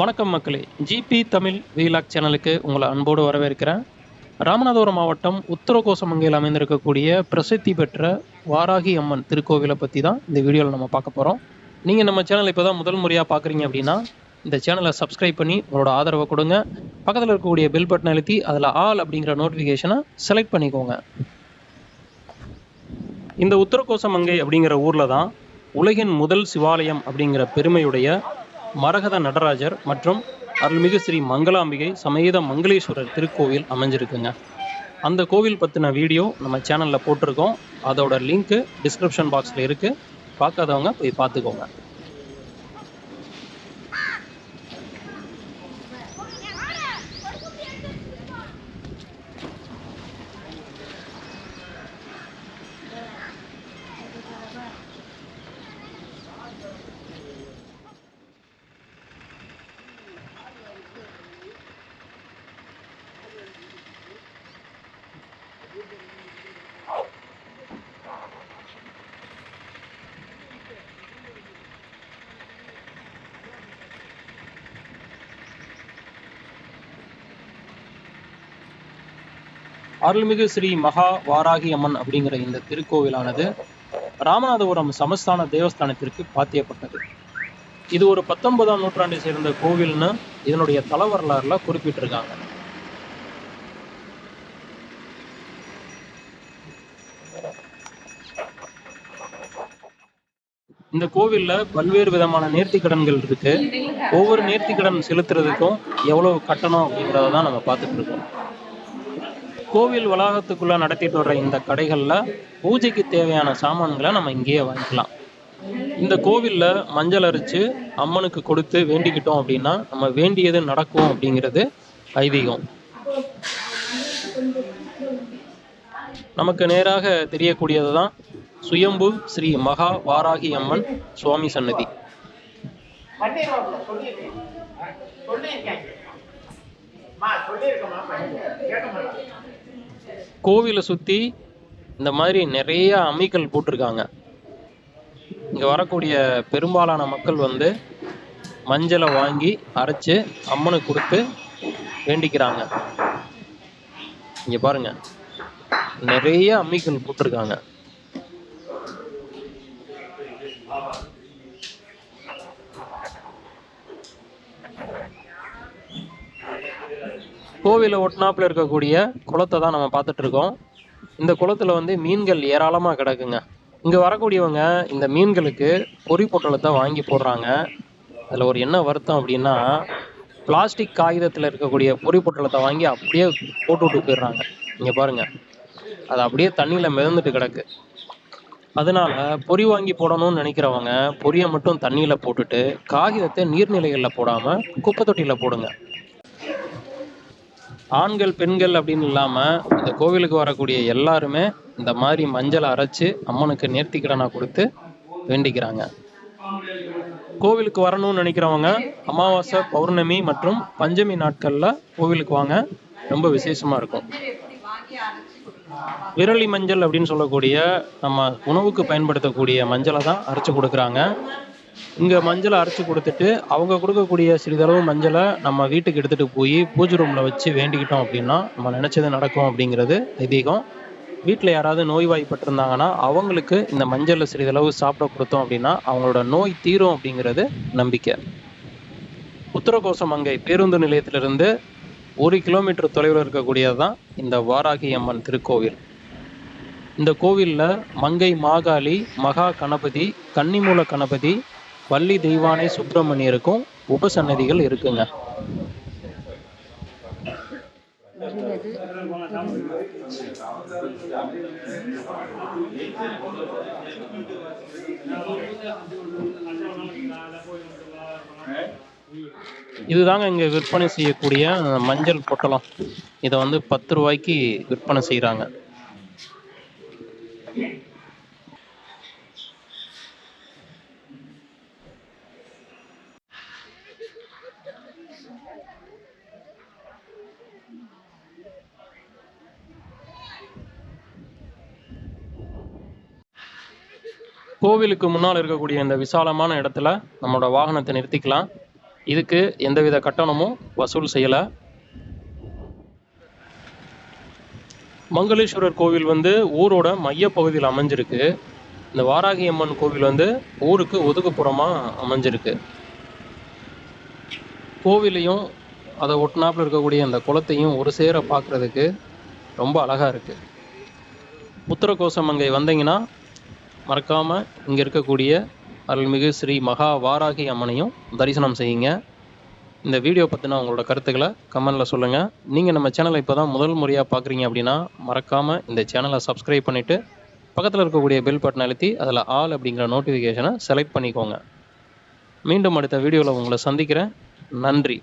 வணக்கம் மக்களே. GB Tamil vlog சேனலுக்கு உங்களை அன்போடு வரவேற்கிறேன். ராமநாதபுரம் மாவட்டம் உத்தரகோசமங்கையில் அமைந்திருக்கக்கூடிய பிரசித்தி பெற்ற வாராகி அம்மன் திருக்கோவிலை பற்றி தான் இந்த வீடியோவில் நம்ம பார்க்க போகிறோம் நீங்கள் நம்ம சேனல் இப்போ தான் முதல் முறையாக பார்க்குறீங்க அப்படின்னா இந்த சேனலை சப்ஸ்கிரைப் பண்ணி உங்களோட ஆதரவை கொடுங்க. பக்கத்தில் இருக்கக்கூடிய பெல் பட்டனை அழுத்தி அதில் ஆல் அப்படிங்கிற நோட்டிஃபிகேஷனை செலக்ட் பண்ணிக்கோங்க. இந்த உத்தரகோசமங்கை அப்படிங்கிற ஊரில் தான் உலகின் முதல் சிவாலயம் அப்படிங்கிற பெருமையுடைய மரகத நடராஜர் மற்றும் அருள்மிகு ஸ்ரீ மங்களாம்பிகை சமேத மங்களேஸ்வரர் திருக்கோவில் அமைஞ்சிருக்குங்க. அந்த கோவில் பற்றின வீடியோ நம்ம சேனலில் போட்டிருக்கோம். அதோட லிங்க்கு டிஸ்கிரிப்ஷன் பாக்ஸில் இருக்குது பார்க்காதவங்க போய் பார்த்துக்கோங்க. அருள்மிகு ஸ்ரீ மகா வாராகி அம்மன் அப்படிங்கிற இந்த திருக்கோவிலானது ராமநாதபுரம் சமஸ்தான தேவஸ்தானத்திற்கு பாத்தியப்பட்டது. இது ஒரு பத்தொன்பதாம் நூற்றாண்டை சேர்ந்த கோவில்னு இதனுடைய தல வரலாறுல குறிப்பிட்டிருக்காங்க. இந்த கோவில்ல பல்வேறு விதமான நேர்த்திக்கடன்கள் இருக்கு. ஒவ்வொரு நேர்த்திக்கடன் செலுத்துறதுக்கும் எவ்வளவு கட்டணம் அப்படிங்கிறத தான் நம்ம பார்த்துட்டு இருக்கோம். கோவில் வளாகத்துக்குள்ள நடத்திட்டு வர்ற இந்த கடைகள்ல பூஜைக்கு தேவையான சாமான்களை நம்ம இங்கேயே வாங்கிக்கலாம். இந்த கோவில்ல மஞ்சள் அரைச்சு அம்மனுக்கு கொடுத்து வேண்டிக்கிட்டோம் அப்படின்னா நம்ம வேண்டியது நடக்கும் அப்படிங்கிறது ஐதீகம். நமக்கு நேராக தெரியக்கூடியது தான் சுயம்பு ஸ்ரீ மகா வாராகி அம்மன் சுவாமி சன்னதி சொல்லியிருக்கேன். கோவிலை சுற்றி இந்த மாதிரி நிறைய அம்மிக்கல் போட்டிருக்காங்க. இங்கே வரக்கூடிய பெரும்பாலான மக்கள் வந்து மஞ்சளை வாங்கி அரைச்சு அம்மனுக்கு கொடுத்து வேண்டிக்கிறாங்க. இங்கே பாருங்க. நிறைய அம்மிக்கல் போட்டிருக்காங்க. கோவிலை ஒட்டினாப்புல இருக்கக்கூடிய குளத்தை தான் நம்ம பார்த்துட்டு இருக்கோம். இந்த குளத்துல வந்து மீன்கள் ஏராளமாக கிடக்குங்க. இங்கே வரக்கூடியவங்க இந்த மீன்களுக்கு பொறி பொட்டலத்தை வாங்கி போடுறாங்க. அதில் ஒரு என்ன வருத்தம் அப்படின்னா பிளாஸ்டிக் காகிதத்தில் இருக்கக்கூடிய பொறி பொட்டலத்தை வாங்கி அப்படியே போட்டு விட்டு போயிடுறாங்க. இங்கே பாருங்க. அது அப்படியே தண்ணியில் மிதந்துட்டு கிடக்கு. அதனால பொறி வாங்கி போடணும்னு நினைக்கிறவங்க பொரியை மட்டும் தண்ணியில் போட்டுட்டு காகிதத்தை நீர்நிலைகளில் போடாமல் குப்பை தொட்டியில் போடுங்க. ஆண்கள் பெண்கள் அப்படின்னு இல்லாம இந்த கோவிலுக்கு வரக்கூடிய எல்லாருமே இந்த மாதிரி மஞ்சள் அரைச்சு அம்மனுக்கு நேர்த்திக்கடனா கொடுத்து வேண்டிக்கிறாங்க. கோவிலுக்கு வரணும்னு நினைக்கிறவங்க அமாவாசை பௌர்ணமி மற்றும் பஞ்சமி நாட்கள்ல கோவிலுக்கு வாங்க. ரொம்ப விசேஷமா இருக்கும். விரலி மஞ்சள் அப்படின்னு சொல்லக்கூடிய நம்ம உணவுக்கு பயன்படுத்தக்கூடிய மஞ்சளை தான் அரைச்சு கொடுக்குறாங்க. இங்கே மஞ்சளை அரைச்சி கொடுத்துட்டு அவங்க கொடுக்கக்கூடிய சிறிதளவு மஞ்சளை நம்ம வீட்டுக்கு எடுத்துகிட்டு போய் பூஜை ரூமில் வச்சு வேண்டிக்கிட்டோம் அப்படின்னா நம்ம நினச்சது நடக்கும் அப்படிங்கிறது ஐதீகம். வீட்டில் யாராவது நோய்வாய்ப்பட்டிருந்தாங்கன்னா அவங்களுக்கு இந்த மஞ்சளில் சிறிதளவு சாப்பிட கொடுத்தோம் அப்படின்னா அவங்களோட நோய் தீரும் அப்படிங்கிறது நம்பிக்கை. உத்தரகோசமங்கை பேருந்து நிலையத்திலிருந்து ஒரு கிலோமீட்டர் தொலைவில் இருக்கக்கூடியது தான் இந்த வாராகி அம்மன் திருக்கோவில். இந்த கோவிலில் மங்கை மாகாளி மகா கணபதி கன்னிமூல கணபதி வள்ளி தெய்வானை சுப்பிரமணியருக்கும் உபசன்னதிகள் இருக்குங்க. இதுதாங்க இங்கே விற்பனை செய்யக்கூடிய மஞ்சள் பொட்டலம். இதை வந்து பத்து ரூபாய்க்கு விற்பனை செய்கிறாங்க கோவிலுக்கு முன்னால் இருக்கக்கூடிய இந்த விசாலமான இடத்துல நம்மளோட வாகனத்தை நிறுத்திக்கலாம். இதுக்கு எந்தவித கட்டணமும் வசூல் செய்யலை. மங்களேஸ்வரர் கோவில் வந்து ஊரோட மையப்பகுதியில் அமைஞ்சிருக்கு. இந்த வாராகி அம்மன் கோவில் வந்து ஊருக்கு ஒதுக்குப்புறமாக அமைஞ்சிருக்கு. கோவிலையும் அதை ஒட்டினாப்புல இருக்கக்கூடிய அந்த குளத்தையும் ஒரு சேர பார்க்குறதுக்கு ரொம்ப அழகாக இருக்குது புத்திரகோசம் அங்கே வந்தீங்கன்னா மறக்காமல் இங்கே இருக்கக்கூடிய அருள்மிகு ஸ்ரீ மகா வாராகி அம்மனையும் தரிசனம் செய்யுங்க. இந்த வீடியோ பற்றின உங்களோட கருத்துக்களை கமெண்டில் சொல்லுங்கள் நீங்கள் நம்ம சேனலை இப்போ தான் முதல் முறையாக பார்க்குறீங்க அப்படின்னா மறக்காமல் இந்த சேனலை சப்ஸ்கிரைப் பண்ணிவிட்டு பக்கத்தில் இருக்கக்கூடிய பெல் பட்டன் அழுத்தி அதில் ஆல் அப்படிங்கிற நோட்டிஃபிகேஷனை செலக்ட் பண்ணிக்கோங்க. மீண்டும் அடுத்த வீடியோவில் உங்களை சந்திக்கிறேன். நன்றி.